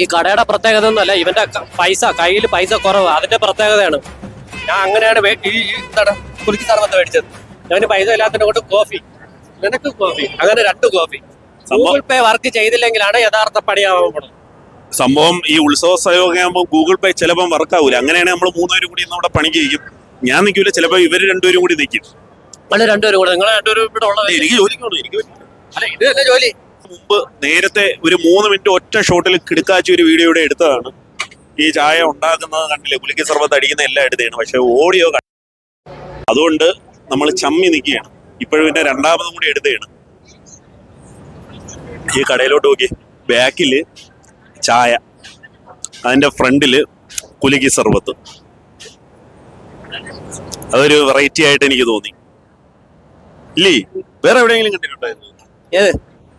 ഈ കടയുടെ പ്രത്യേകത ഒന്നുമല്ല ഇവന്റെ പൈസ കയ്യിൽ പൈസ കുറവ് അതിന്റെ പ്രത്യേകതയാണ്. ഞാൻ അങ്ങനെയാണ് ഈ വന്ന് എന്താണ് കുലുക്കി സർബത്ത് മേടിച്ചത്. ഞാൻ പൈസ ഇല്ലാത്തതിനെ കൊണ്ട് കോഫി. നിനക്ക് കോഫി അങ്ങനെ രണ്ട് കോഫി. ഗൂഗിൾ പേ വർക്ക് ചെയ്തില്ലെങ്കിലാണ് യഥാർത്ഥ പണിയാവാൻ പോണത് സംഭവം ഈ ഉത്സവ സഹയോഗം ആകുമ്പോൾ ഗൂഗിൾ പേ ചിലപ്പം വർക്കാവൂല അങ്ങനെയാണെങ്കിൽ നമ്മൾ മൂന്നുപേരും കൂടി ഇന്ന് അവിടെ പണി ചെയ്യും ഞാൻ നിൽക്കൂല ചിലപ്പോൾ ഇവർ രണ്ടുപേരും കൂടി നിൽക്കും. രണ്ടുപേരും കൂടെ നിങ്ങൾ രണ്ടുപേരും ഇവിടെ ഉള്ളത് എനിക്ക് ജോലിക്കുള്ളൂ എനിക്ക് അല്ല ഇത് തന്നെ ജോലി. മുമ്പ് നേരത്തെ ഒരു മൂന്ന് മിനിറ്റ് ഒറ്റ ഷോട്ടിൽ കിടുക്കാച്ചി ഒരു വീഡിയോ ഇവിടെ എടുത്തതാണ്. ഈ ചായ ഉണ്ടാക്കുന്നത് കണ്ടില്ലേ? പുലിക്ക് സർബത്ത് അടിക്കുന്ന എല്ലാം എടുത്തതാണ്. പക്ഷെ ഓഡിയോ അതുകൊണ്ട് നമ്മൾ ചമ്മി നിൽക്കുകയാണ്. ഇപ്പോഴും പിന്നെ രണ്ടാമതും കൂടി എടുത്തതാണ്. ഈ കടയിലോട്ട് നോക്കി. ബാക്കിൽ ചായ. അതിന്റെ ഫ്രണ്ടിൽ കുലുക്കി സർബത്ത്. അതൊരു വെറൈറ്റി ആയിട്ട് എനിക്ക് തോന്നി. ഇല്ലേ? വേറെ എവിടെയെങ്കിലും കണ്ടിട്ടുണ്ടായിരുന്നു?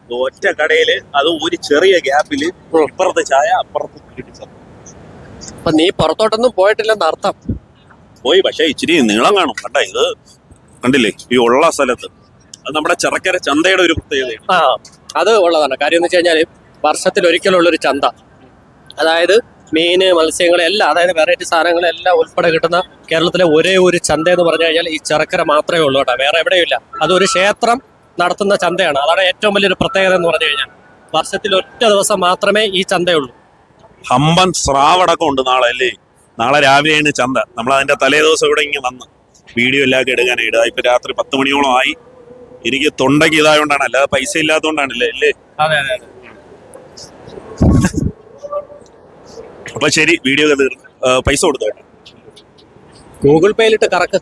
ഒറ്റ കടയിൽ അത് ഒരു ചെറിയ ഗ്യാപ്പിൽ ഇപ്പുറത്ത് ചായ അപ്പുറത്ത് അപ്പൊ നീ പുറത്തോട്ടൊന്നും പോയിട്ടില്ലെന്ന് അർത്ഥം? പോയി പക്ഷെ ഇച്ചിരി നീളം കാണും. കണ്ട ഇത് കണ്ടില്ലേ? ഈ ഉള്ള സ്ഥലത്ത്. അത് നമ്മുടെ ചെറക്കര ചന്തയുടെ ഒരു പ്രത്യേകതയാണ്. ആ അത് ഉള്ളതാണ്. കാര്യം എന്ന് വെച്ച് കഴിഞ്ഞാൽ വർഷത്തിൽ ഒരിക്കലുള്ളൊരു ചന്ത. അതായത് മീന് മത്സ്യങ്ങൾ എല്ലാം അതായത് വെറൈറ്റി സാധനങ്ങളെല്ലാം ഉൾപ്പെടെ കിട്ടുന്ന കേരളത്തിലെ ഒരേ ഒരു ചന്ത എന്ന് പറഞ്ഞു കഴിഞ്ഞാൽ ഈ ചെറക്കര മാത്രമേ ഉള്ളൂ കേട്ടോ. വേറെ എവിടെയും ഇല്ല. അതൊരു ക്ഷേത്രം നടത്തുന്ന ചന്തയാണ്. അതാണ് ഏറ്റവും വലിയൊരു പ്രത്യേകത എന്ന് പറഞ്ഞു കഴിഞ്ഞാൽ. വർഷത്തിൽ ഒറ്റ ദിവസം മാത്രമേ ഈ ചന്തയുള്ളൂ. ഹമ്പൻ സ്രാവടക്കം ഉണ്ട് നാളെ അല്ലേ? നാളെ രാവിലെയാണ് ചന്ത. നമ്മൾ അതിന്റെ തലേ ദിവസം ഇവിടെ ഇങ്ങനെ വന്ന് വീഡിയോ എല്ലാം എടുക്കാനായിട്ട് ഇപ്പൊ രാത്രി പത്ത് മണിയോളം ആയി. എനിക്ക് തൊണ്ടയ്ക്ക് ഇതായോണ്ടാണ്. അല്ലാതെ പൈസ ഇല്ലാത്തതുകൊണ്ടാണല്ലേ അല്ലേ? അതെ അതെ അപ്പൊ ശരി വീഡിയോ പൈസ കൊടുത്തോ? ഗൂഗിൾ പേയിലിട്ട് കറക്ക്.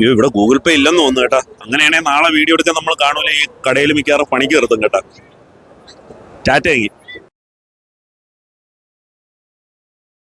അയ്യോ ഇവിടെ ഗൂഗിൾ പേ ഇല്ലെന്ന് തോന്നുന്നു കേട്ടാ. അങ്ങനെയാണെങ്കിൽ നാളെ വീഡിയോ എടുക്കാൻ നമ്മൾ കാണൂല ഈ കടയിൽ മിക്കവാറും പണിക്ക് നിർത്തും കേട്ടാ. ടാറ്റ എങ്കിൽ